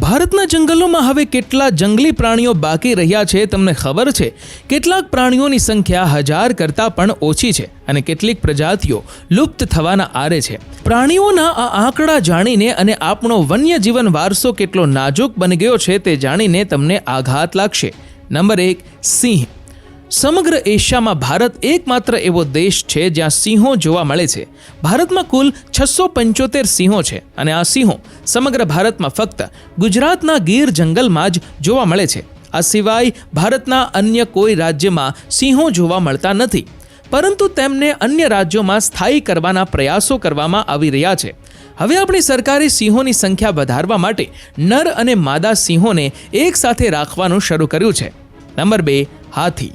ભારતના જંગલોમાં હવે કેટલા જંગલી પ્રાણીઓ બાકી રહ્યા છે તમને ખબર છે? કેટલાક પ્રાણીઓની સંખ્યા હજાર કરતાં પણ ઓછી છે અને કેટલીક પ્રજાતિઓ લુપ્ત થવાના આરે છે. પ્રાણીઓના આ આંકડા જાણીને અને આપણો વન્યજીવન વારસો કેટલો નાજુક બની ગયો છે તે જાણીને તમને આઘાત લાગશે. નંબર એક, સિંહ. સમગ્ર એશિયામાં ભારત એકમાત્ર એવો દેશ છે જ્યાં સિંહો જોવા મળે છે. ભારતમાં કુલ છસો પંચોતેર સિંહો છે અને આ સિંહો સમગ્ર ભારતમાં ફક્ત ગુજરાતના ગીર જંગલમાં જ જોવા મળે છે. આ સિવાય ભારતના અન્ય કોઈ રાજ્યમાં સિંહો જોવા મળતા નથી. પરંતુ તેમને અન્ય રાજ્યોમાં સ્થાયી કરવાના પ્રયાસો કરવામાં આવી રહ્યા છે. હવે આપણી સરકારે સિંહોની સંખ્યા વધારવા માટે નર અને માદા સિંહોને એકસાથે રાખવાનું શરૂ કર્યું છે. નંબર બે, હાથી.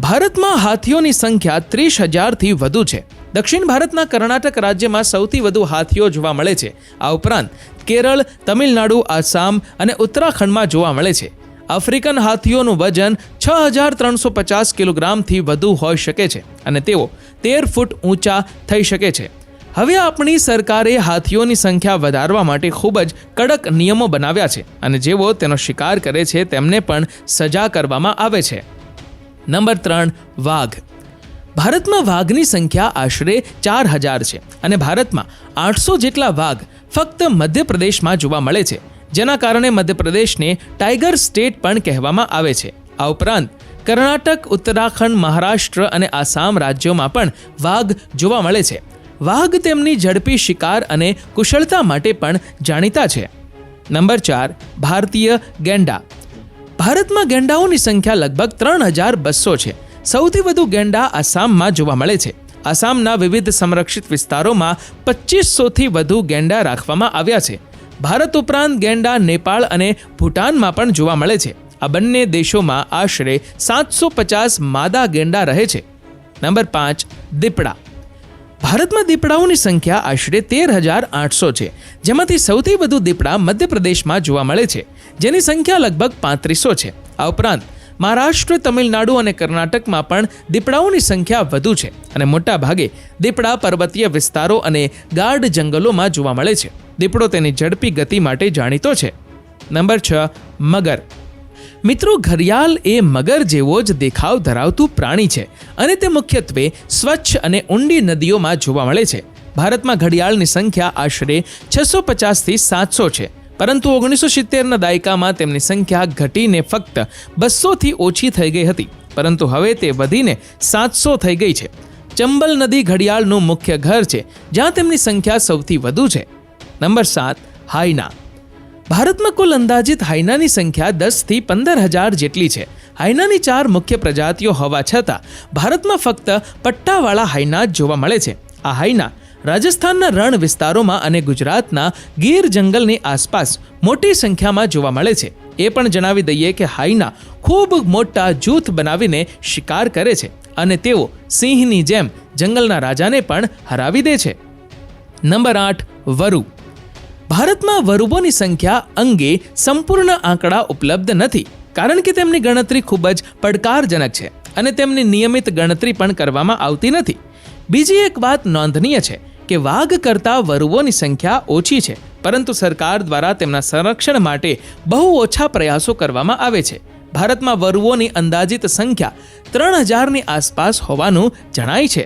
ભારતમાં હાથીઓની સંખ્યા ત્રીસ હજારથી વધુ છે. દક્ષિણ ભારતના કર્ણાટક રાજ્યમાં સૌથી વધુ હાથીઓ જોવા મળે છે. આ ઉપરાંત કેરળ, તમિલનાડુ, આસામ અને ઉત્તરાખંડમાં જોવા મળે છે. આફ્રિકન હાથીઓનું વજન છ હજાર ત્રણસો પચાસ કિલોગ્રામથી વધુ હોઈ શકે છે અને તેઓ તેર ફૂટ ઊંચા થઈ શકે છે. હવે આપણી સરકારે હાથીઓની સંખ્યા વધારવા માટે ખૂબ જ કડક નિયમો બનાવ્યા છે અને જેઓ તેનો શિકાર કરે છે તેમને પણ સજા કરવામાં આવે છે. નંબર ત્રણ, વાઘ. ભારતમાં વાઘની સંખ્યા આશરે ચાર હજાર છે અને ભારતમાં આઠસો જેટલા વાઘ ફક્ત મધ્યપ્રદેશમાં જોવા મળે છે, જેના કારણે મધ્યપ્રદેશને ટાઈગર સ્ટેટ પણ કહેવામાં આવે છે. આ ઉપરાંત, કર્ણાટક, ઉત્તરાખંડ, મહારાષ્ટ્ર અને આસામ રાજ્યોમાં પણ વાઘ જોવા મળે છે. વાઘ તેમની ઝડપી શિકાર અને કુશળતા માટે પણ જાણીતા છે. નંબર ચાર, ભારતીય ગેંડા. ભારતમાં ગેંડાઓની સંખ્યા લગભગ ત્રણ હજાર બસો છે. સૌથી વધુ ગેંડા આસામમાં જોવા મળે છે. આસામના વિવિધ સંરક્ષિત વિસ્તારોમાં પચીસોથી વધુ ગેંડા રાખવામાં આવ્યા છે. ભારત ઉપરાંત ગેંડા નેપાળ અને ભૂટાનમાં પણ જોવા મળે છે. આ બંને દેશોમાં આશરે સાતસો પચાસ માદા ગેંડા રહે છે. નંબર પાંચ, દીપડા. ભારતમાં દીપડાઓની સંખ્યા આશરે તેર હજાર આઠસો છે, જેમાંથી સૌથી વધુ દીપડા મધ્યપ્રદેશમાં જોવા મળે છે. જેની સંખ્યા લગભગ પાંત્રીસો છે. આ ઉપરાંત, મહારાષ્ટ્ર, તમિલનાડુ અને કર્ણાટકમાં પણ દીપડાઓની સંખ્યા વધુ છે અને મોટા ભાગે દીપડા પર્વતીય વિસ્તારો અને ગાઢ જંગલોમાં જોવા મળે છે. દીપડો તેની ઝડપી ગતિ માટે જાણીતો છે. નંબર છ, મગર. મિત્રો ઘરિયાલ એ મગર જેવો જ દેખાવ ધરાવતું પ્રાણી છે અને તે મુખ્યત્વે સ્વચ્છ અને ઊંડી નદીઓમાં જોવા મળે છે. ભારતમાં ઘડિયાળની સંખ્યા આશરે છસો પચાસથી સાતસો છે. પરંતુ ઓગણીસો સિત્તેરના દાયકામાં તેમની સંખ્યા ઘટીને ફક્ત બસોથી ઓછી થઈ ગઈ હતી. પરંતુ હવે તે વધીને સાતસો થઈ ગઈ છે. ચંબલ નદી ઘડિયાળનું મુખ્ય ઘર છે, જ્યાં તેમની સંખ્યા સૌથી વધુ છે. નંબર સાત હાઈના ભારતમાં કુલ અંદાજિત હાઈનાની સંખ્યા દસથી પંદર હજાર જેટલી છે. હાઈનાની ચાર મુખ્ય પ્રજાતિઓ હોવા છતાં ભારતમાં ફક્ત પટ્ટાવાળા હાઈના જ જોવા મળે છે. આ હાઈના રાજસ્થાનના રણ વિસ્તારોમાં અને ગુજરાતના ગીર જંગલની આસપાસ મોટી સંખ્યામાં જોવા મળે છે. એ પણ જણાવી દઈએ કે હાઈના ખૂબ મોટા જૂથ બનાવીને શિકાર કરે છે અને તેઓ સિંહની જેમ જંગલના રાજાને પણ હરાવી દે છે. નંબર આઠ, વરુ. ભારતમાં વરુબોની સંખ્યા અંગે સંપૂર્ણ આંકડા ઉપલબ્ધ નથી, કારણ કે તેમની ગણતરી ખૂબ જ પડકારજનક છે અને તેમની નિયમિત ગણતરી પણ કરવામાં આવતી નથી. બીજી એક વાત નોંધનીય છે કે વાઘ કરતાં વરુઓની સંખ્યા ઓછી છે, પરંતુ સરકાર દ્વારા તેમના સંરક્ષણ માટે બહુ ઓછા પ્રયાસો કરવામાં આવે છે. ભારતમાં વરુઓની અંદાજિત સંખ્યા ત્રણ હજારની આસપાસ હોવાનું જણાય છે.